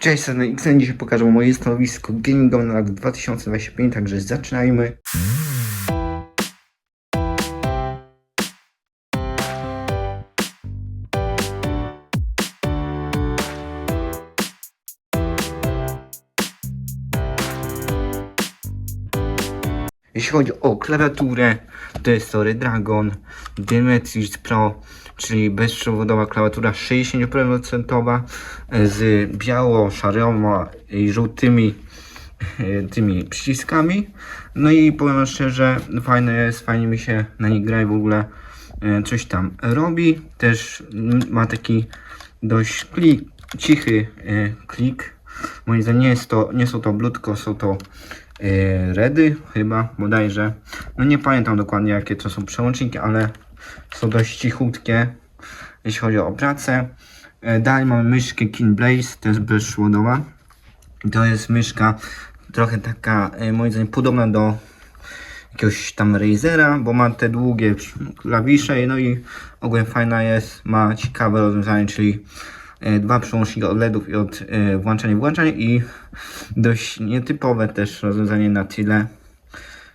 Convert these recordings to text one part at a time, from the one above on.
Cześć, Sony Xen, dzisiaj pokażę moje stanowisko gamingowe na rok 2025, także zaczynajmy. Jeśli chodzi o klawiaturę, to jest to Redragon Dymetrix Pro, czyli bezprzewodowa klawiatura 60% z biało-szaroma i żółtymi e, tymi przyciskami. No i powiem szczerze, fajne jest, fajnie mi się na niej gra i w ogóle e, coś tam robi. Też ma taki dość klik, cichy e, klik. Moim zdaniem nie, jest to, nie są to blutko, są to redy chyba, bodajże. No nie pamiętam dokładnie jakie to są przełączniki, ale są dość cichutkie, jeśli chodzi o pracę. E, dalej mamy myszkę King Blaze, jest bezszłodowa. To jest myszka trochę taka, e, moim zdaniem, podobna do jakiegoś tam Razera, bo ma te długie klawisze, no i ogólnie fajna jest, ma ciekawe rozwiązanie, czyli e, dwa przełączniki od LEDów i od e, włączania i włączania i dość nietypowe też rozwiązanie na tyle,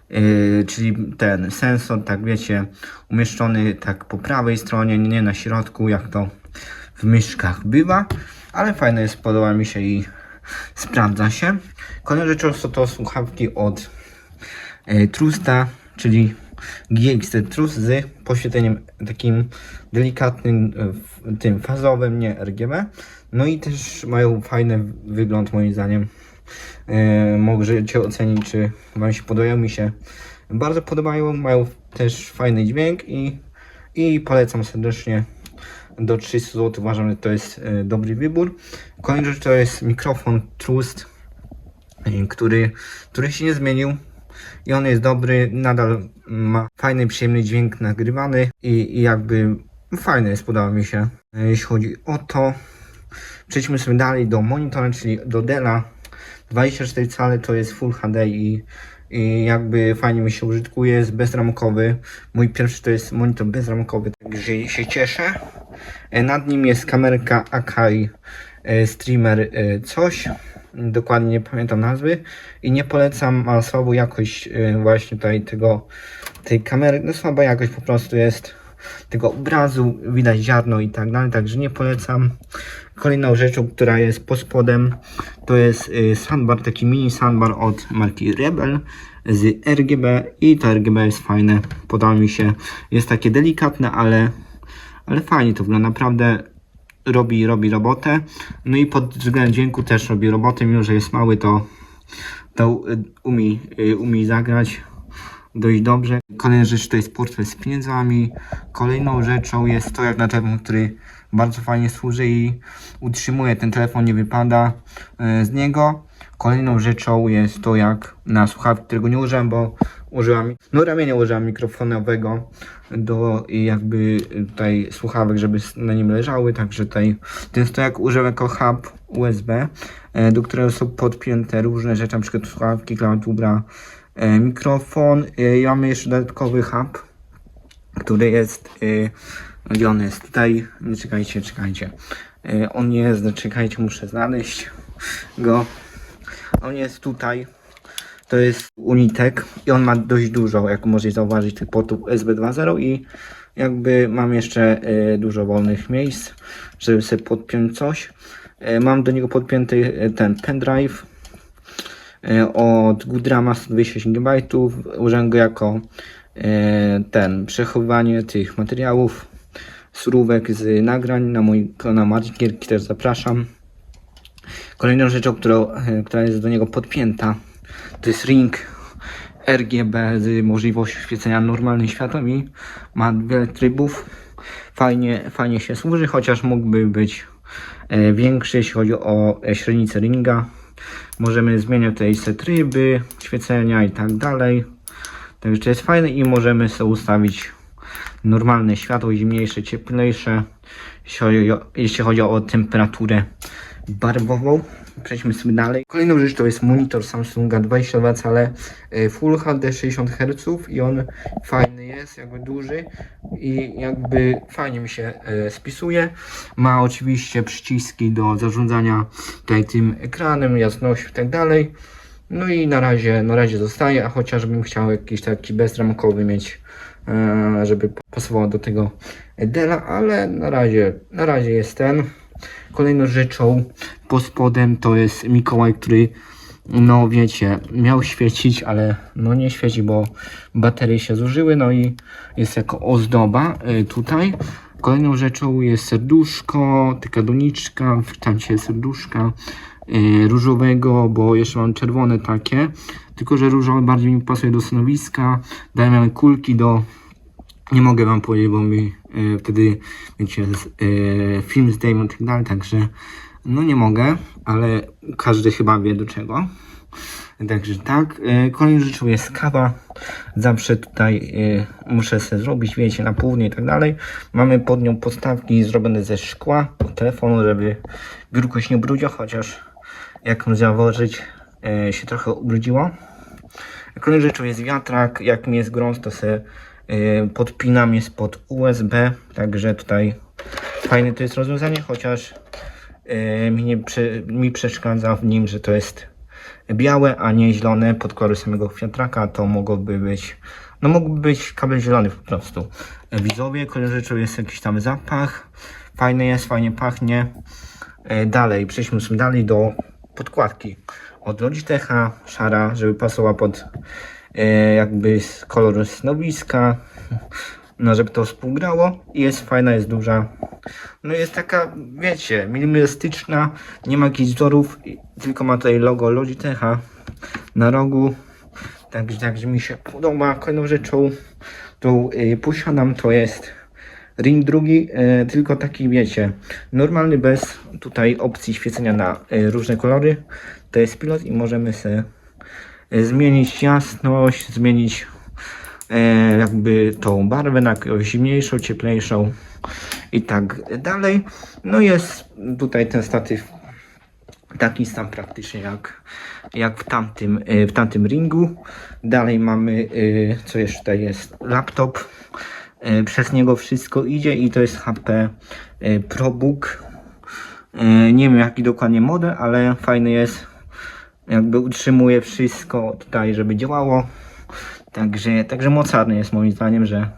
e, czyli ten sensor, tak wiecie, umieszczony tak po prawej stronie, nie na środku, jak to w myszkach bywa, ale fajne jest, podoba mi się i sprawdza się. Kolejną rzeczą są to słuchawki od e, Trusta, czyli GXT Trust z poświetleniem takim delikatnym, e, tym fazowym, nie RGB. No i też mają fajny wygląd moim zdaniem. E, możecie ocenić, czy Wam się podobają. Mi się bardzo podobają. Mają też fajny dźwięk i, i polecam serdecznie do 300 zł. Uważam, że to jest e, dobry wybór. Kolejna rzecz to jest mikrofon Trust, który, który się nie zmienił. I on jest dobry, nadal ma fajny, przyjemny dźwięk nagrywany i, i jakby fajny jest, podoba mi się. E, Jeśli chodzi o to, przejdźmy sobie dalej do monitora, czyli do Della. 24 cale to jest Full HD i, i jakby fajnie mi się użytkuje, jest bezramkowy. Mój pierwszy to jest monitor bezramkowy, także się cieszę. E, Nad nim jest kamerka Akai Streamer e, coś. Dokładnie nie pamiętam nazwy i nie polecam, ma słabą jakość e, właśnie tutaj tego tej kamery, no słaba jakość po prostu jest tego obrazu, widać ziarno i tak dalej, także nie polecam. Kolejną rzeczą, która jest pod spodem, to jest sandbar, taki mini sandbar od marki Rebel z RGB i to RGB jest fajne, podoba mi się. Jest takie delikatne, ale, ale fajnie to wygląda, naprawdę robi, robi robotę. No i pod względem dźwięku też robi robotę, mimo że jest mały, to, to y, umie, y, umie zagrać dość dobrze. Kolejna rzecz to jest portfel z pieniędzmi. Kolejną rzeczą jest to jak na telefon, który bardzo fajnie służy i utrzymuje ten telefon, nie wypada e, z niego. Kolejną rzeczą jest to jak na słuchawki, którego nie użyłem, bo użyłam, no ramienia użyłam mikrofonowego do jakby tutaj słuchawek, żeby na nim leżały, także tutaj to jak użyłem jako hub USB, e, do którego są podpięte różne rzeczy, przykład słuchawki, klawiatura, e, mikrofon. E, i mamy jeszcze dodatkowy hub, który jest, gdzie on jest? Tutaj, nie czekajcie, czekajcie. E, on jest, no czekajcie, muszę znaleźć go. On jest tutaj. To jest Unitek i on ma dość dużo, jak możecie zauważyć, tych portów USB 2.0 i jakby mam jeszcze e, dużo wolnych miejsc, żeby sobie podpiąć coś. E, mam do niego podpięty e, ten pendrive od Goodrama 126 GB. Użyłem go jako ten przechowywanie tych materiałów, surówek z nagrań na mój kanał Marcin Gierki też zapraszam. Kolejną rzeczą, którą, e, która jest do niego podpięta, to jest ring RGB z możliwością świecenia normalnym światłem i ma wiele trybów. Fajnie, fajnie się służy, chociaż mógłby być e, większy, jeśli chodzi o e, średnicę ringa. Możemy zmieniać tutaj se tryby świecenia i tak dalej. Także jest fajne i możemy sobie ustawić normalne światło, zimniejsze, cieplejsze, jeśli chodzi o, jeśli chodzi o temperaturę barwową. Przejdźmy sobie dalej. Kolejną rzecz to jest monitor Samsunga 22 cale e, Full HD 60 Hz i on fajny jest jakby duży i jakby fajnie mi się e, spisuje. Ma oczywiście przyciski do zarządzania tutaj tym ekranem, jasnością i tak dalej. No i na razie, na razie zostaje, a chociażbym chciał jakiś taki bezramkowy mieć, e, żeby pasował do tego Dela, ale na razie, na razie jest ten. Kolejną rzeczą pod spodem to jest Mikołaj, który no wiecie, miał świecić, ale no nie świeci, bo baterie się zużyły, no i jest jako ozdoba y, tutaj. Kolejną rzeczą jest serduszko, taka doniczka, w kształcie serduszka y, różowego, bo jeszcze mam czerwone takie, tylko że różowe bardziej mi pasuje do stanowiska. Dałem kulki do nie mogę wam powiedzieć, bo mi e, wtedy, wiecie, e, film zdejmą i tak dalej, także no nie mogę, ale każdy chyba wie do czego. Także tak, e, kolejną rzeczą jest kawa. Zawsze tutaj muszę sobie zrobić, wiecie, na południe i tak dalej. Mamy pod nią podstawki zrobione ze szkła od telefonu, żeby biurko się nie brudziło, chociaż jak założyć, e, się trochę ubrudziło. Kolejną rzeczą jest wiatrak. Jak mi jest gorąco, to y, podpinam jest pod USB. Także tutaj fajne to jest rozwiązanie, chociaż y, mi, nie mi przeszkadza w nim, że to jest białe, a nie zielone pod kolor samego wiatraka. To mogłoby być, no mógłby być kabel zielony po prostu. E, Widzowie, kolejną rzeczą jest jakiś tam zapach. Fajny jest, fajnie pachnie. E, Dalej, przejdźmy sobie dalej do podkładki. Od Logitecha, szara, żeby pasowała pod e, jakby z kolor stanowiska, no żeby to współgrało. Jest fajna, jest duża. No jest taka, wiecie, minimalistyczna, nie ma jakichś wzorów, tylko ma tutaj logo Logitecha na rogu. Także, także mi się podoba. Kolejną rzeczą, którą y, posiadam, to jest ring drugi, y, tylko taki, wiecie, normalny, bez tutaj opcji świecenia na y, różne kolory. To jest pilot i możemy sobie zmienić jasność, zmienić e, jakby tą barwę na zimniejszą, cieplejszą i tak dalej. No jest tutaj ten statyw taki sam praktycznie jak, jak w, tamtym, y, w tamtym ringu. Dalej mamy, co jeszcze tutaj jest, laptop. Przez niego wszystko idzie i to jest HP ProBook. Nie wiem jaki dokładnie model, ale fajny jest. Jakby utrzymuje wszystko tutaj, żeby działało. Także, także mocarny jest moim zdaniem, że,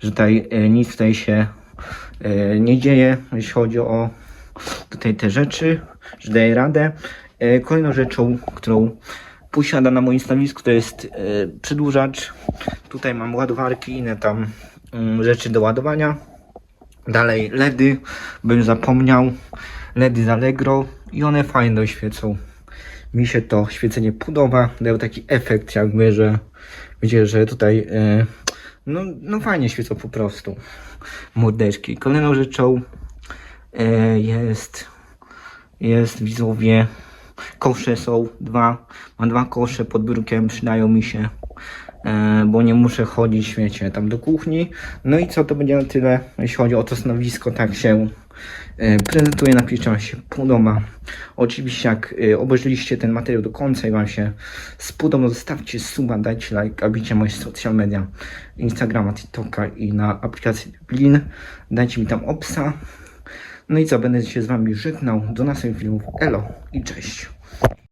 że tutaj y, nic tutaj się y, nie dzieje, jeśli chodzi o tutaj te rzeczy, że daje radę. E, Kolejną rzeczą, którą posiada na moim stanowisku, to jest e, przedłużacz. Tutaj mam ładowarki, inne tam mm, rzeczy do ładowania. Dalej LEDy, bym zapomniał. LEDy z Allegro i one fajnie doświecą. Mi się to świecenie podoba, dają taki efekt jakby, że wiecie, że tutaj e, no, no fajnie świecą po prostu mordeczki. Kolejną rzeczą e, jest jest widzowie kosze są dwa mam dwa kosze pod biurkiem przydają mi się e, bo nie muszę chodzić wiecie tam do kuchni no i co to będzie na tyle jeśli chodzi o to stanowisko tak się e, prezentuje napiszcie wam się podoba oczywiście jak e, obejrzeliście ten materiał do końca i wam się spodobał zostawcie suba dajcie like a bicie moje social media Instagrama, TikToka i na aplikacji Blin dajcie mi tam opsa no i co, będę się z wami żegnał. Do następnych filmów. Elo i cześć.